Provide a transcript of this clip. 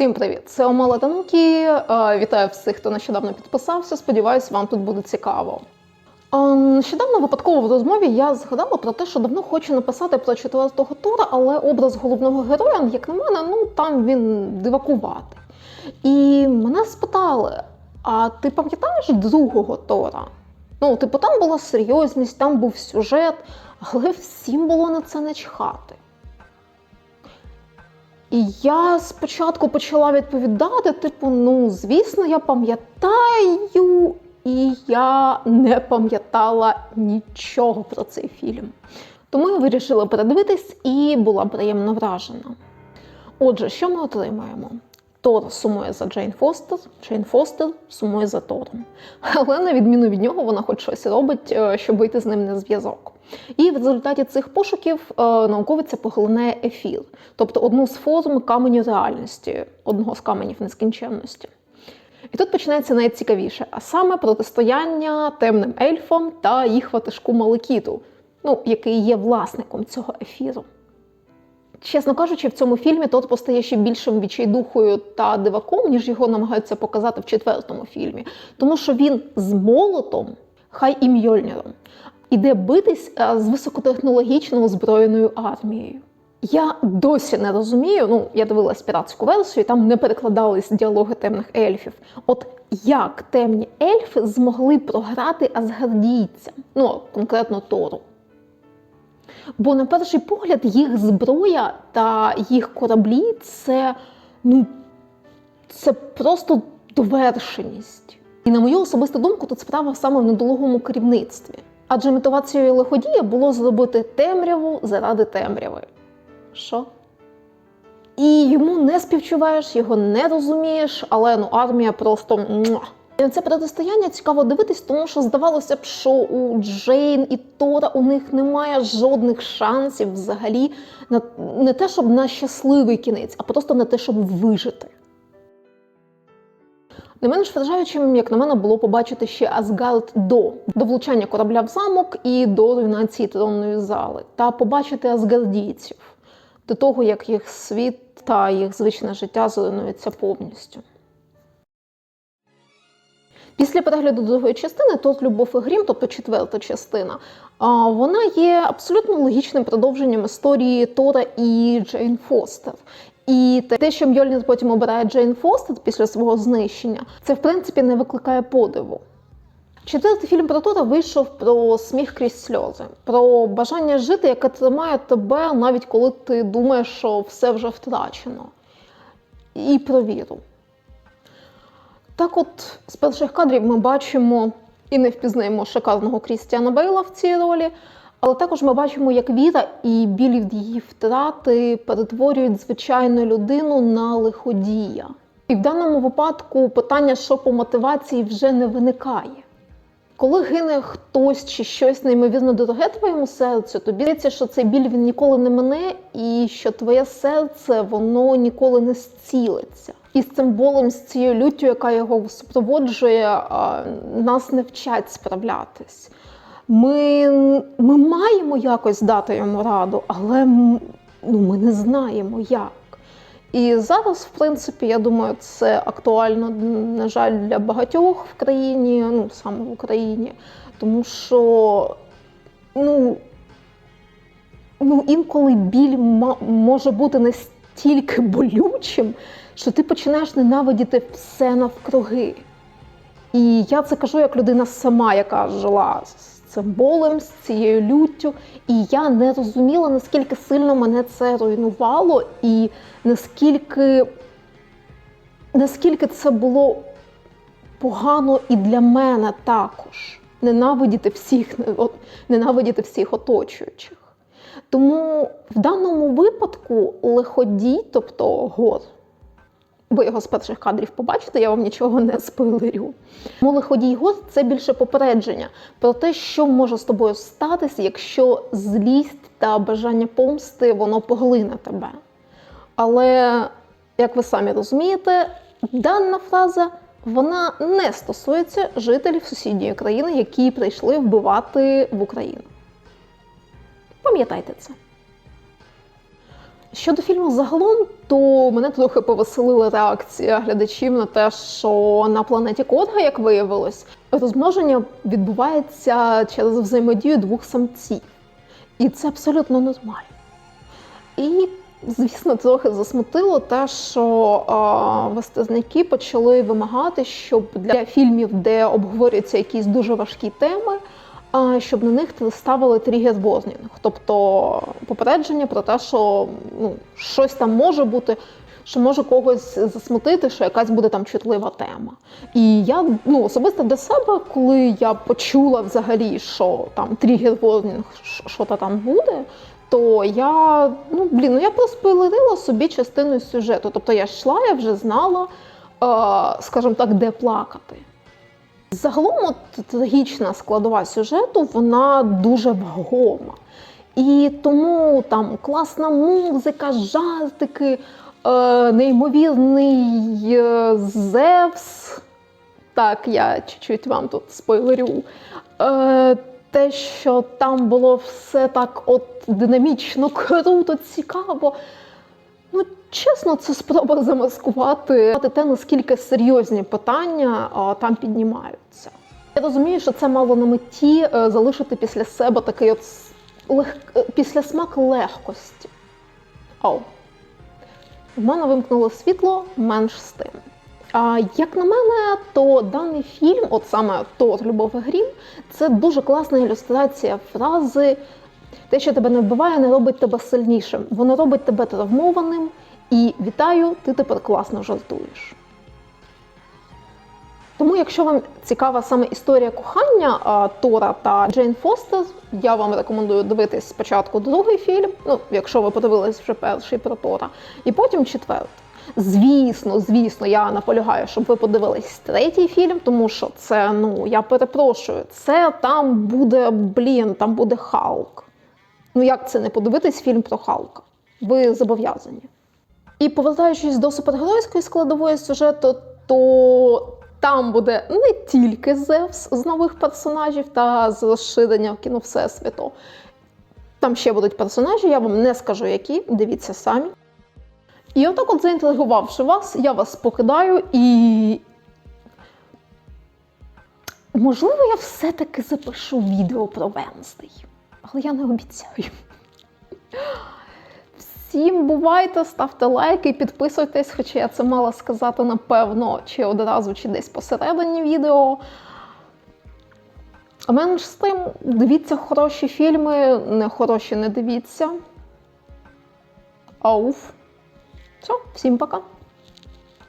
Всім привіт! Це Омала Танукі. Е, Вітаю всіх, хто нещодавно підписався. Сподіваюсь, вам тут буде цікаво. Е, Нещодавно випадково в розмові я згадала про те, що давно хочу написати про четвертого тура, але образ головного героя, як на мене, ну там він дивакуватий. І мене спитали: а ти пам'ятаєш другого Тора? Ну, типу, там була серйозність, там був сюжет, але всім було на це начхати. І я спочатку почала відповідати, типу, ну, звісно, я пам'ятаю, і я не пам'ятала нічого про цей фільм. Тому я вирішила передивитись і була приємно вражена. Отже, що ми отримаємо? Тор сумує за Джейн Фостер, Джейн Фостер сумує за Тором. Але на відміну від нього, вона хоч щось робить, е, щоб вийти з ним на зв'язок. І в результаті цих пошуків е, науковиця поглинає ефір, тобто одну з форм каменю реальності, одного з каменів нескінченності. І тут починається найцікавіше, а саме протистояння темним ельфам та їх ватажку Маликіту, ну, який є власником цього ефіру. Чесно кажучи, в цьому фільмі тот постає ще більшим відчайдухою та диваком, ніж його намагаються показати в четвертому фільмі. Тому що він з молотом, хай і Мьольніром, іде битись е, з високотехнологічно озброєною армією. Я досі не розумію, ну я дивилась піратську версію, там не перекладались діалоги темних ельфів. От як темні ельфи змогли програти асгардійцям, ну конкретно Тору. Бо на перший погляд їх зброя та їх кораблі це, ну, це просто довершеність. І на мою особисту думку, тут справа саме в недолугому керівництві. Адже мотивацією лиходія було зробити темряву заради темряви. Що? І йому не співчуваєш, його не розумієш, але ну армія просто. Це протистояння цікаво дивитись, тому що здавалося б, що у Джейн і Тора у них немає жодних шансів взагалі на не те, щоб на щасливий кінець, а просто на те, щоб вижити. Не менш вражаючим, як на мене, було побачити ще Асгард до до влучання корабля в замок і до руйнації тронної зали, та побачити асгардійців до того, як їх світ та їх звичне життя зруйнується повністю. Після перегляду другої частини «Тот, Любов і Грім, тобто четверта частина, вона є абсолютно логічним продовженням історії Тора і Джейн Фостер. І те, що Мьольнір потім обирає Джейн Фостер після свого знищення, це в принципі не викликає подиву. Четвертий фільм про Тора вийшов про сміх крізь сльози, про бажання жити, яке тримає тебе, навіть коли ти думаєш, що все вже втрачено, і про віру. Так, от з перших кадрів ми бачимо і не впізнаємо шикарного Крістіана Бейла в цій ролі, але також ми бачимо, як віра і біль від її втрати перетворюють звичайну людину на лиходія. І в даному випадку питання, що по мотивації, вже не виникає. Коли гине хтось чи щось неймовірно дороге твоєму серцю, тобі здається, що цей біль він ніколи не мине, і що твоє серце воно ніколи не зцілиться. І з цим болем, з цією люттю, яка його супроводжує, нас не вчать справлятись. Ми ми маємо якось дати йому раду, але ну, ми не знаємо як. І зараз, в принципі, я думаю, це актуально, на жаль, для багатьох в країні, ну саме в Україні, тому що ну, ну інколи біль може бути настільки болючим, що ти починаєш ненавидіти все навкруги. І я це кажу як людина сама, яка жила з цим болем, з цією люттю. І я не розуміла, наскільки сильно мене це руйнувало, і наскільки, наскільки це було погано і для мене також ненавидіти всіх, ненавидіти всіх оточуючих. Тому в даному випадку лиходій, тобто гор, ви його з перших кадрів побачите, я вам нічого не спойлерю. Молиходій год це більше попередження про те, що може з тобою статися, якщо злість та бажання помсти воно поглине тебе. Але, як ви самі розумієте, дана фраза вона не стосується жителів сусідньої країни, які прийшли вбивати в Україну. Пам'ятайте це. Щодо фільму загалом, то мене трохи повеселила реакція глядачів на те, що на планеті Кодга, як виявилось, розмноження відбувається через взаємодію двох самців. І це абсолютно нормально. І, звісно, трохи засмутило те, що а, вестезники почали вимагати, щоб для фільмів, де обговорюються якісь дуже важкі теми, щоб на них ставили тригер warning, тобто попередження про те, що ну, щось там може бути. Що може когось засмутити, що якась буде там чутлива тема. І я ну особисто для себе, коли я почула взагалі, що там тригер warning, що то там буде, то я ну блін, ну я проспойлерила собі частину сюжету. Тобто я йшла, я вже знала, е, скажімо так, де плакати. Загалом от, трагічна складова сюжету, вона дуже вагома. І тому там класна музика, жартики, е, неймовірний е, Зевс. Так, я чуть-чуть вам тут спойлерю. Е, те, що там було все так от динамічно, круто, цікаво. Ну, чесно, це спроба замаскувати те, наскільки серйозні питання там піднімаються. Я розумію, що це мало на меті е, залишити після себе такий от лег... е, післясмак легкості. Оу. В мене вимкнуло світло менш з тим. А як на мене, то даний фільм, от саме Тор Любов і Грім, це дуже класна ілюстрація фрази те, що тебе не вбиває, не робить тебе сильнішим. Воно робить тебе травмованим. І вітаю, ти тепер класно жартуєш. Тому, якщо вам цікава саме історія кохання а, Тора та Джейн Фостер, я вам рекомендую дивитись спочатку другий фільм, ну, якщо ви подивились вже перший про Тора, і потім четвертий. Звісно, звісно, я наполягаю, щоб ви подивились третій фільм, тому що це, ну, я перепрошую, це там буде, блін, там буде Халк. Ну як це не подивитись фільм про Халка? Ви зобов'язані. І повертаючись до супергеройської складової сюжету, то там буде не тільки Зевс з нових персонажів та з розширення кіно Всесвіту. Там ще будуть персонажі, я вам не скажу які, дивіться самі. І отак, от заінтригувавши вас, я вас покидаю і. Можливо, я все-таки запишу відео про Венздей, але я не обіцяю. Всім бувайте, ставте лайки, підписуйтесь, хоча я це мала сказати напевно, чи одразу, чи десь посередині відео. А менш з тим, дивіться хороші фільми, не хороші не дивіться. Ауф. Все, всім пока.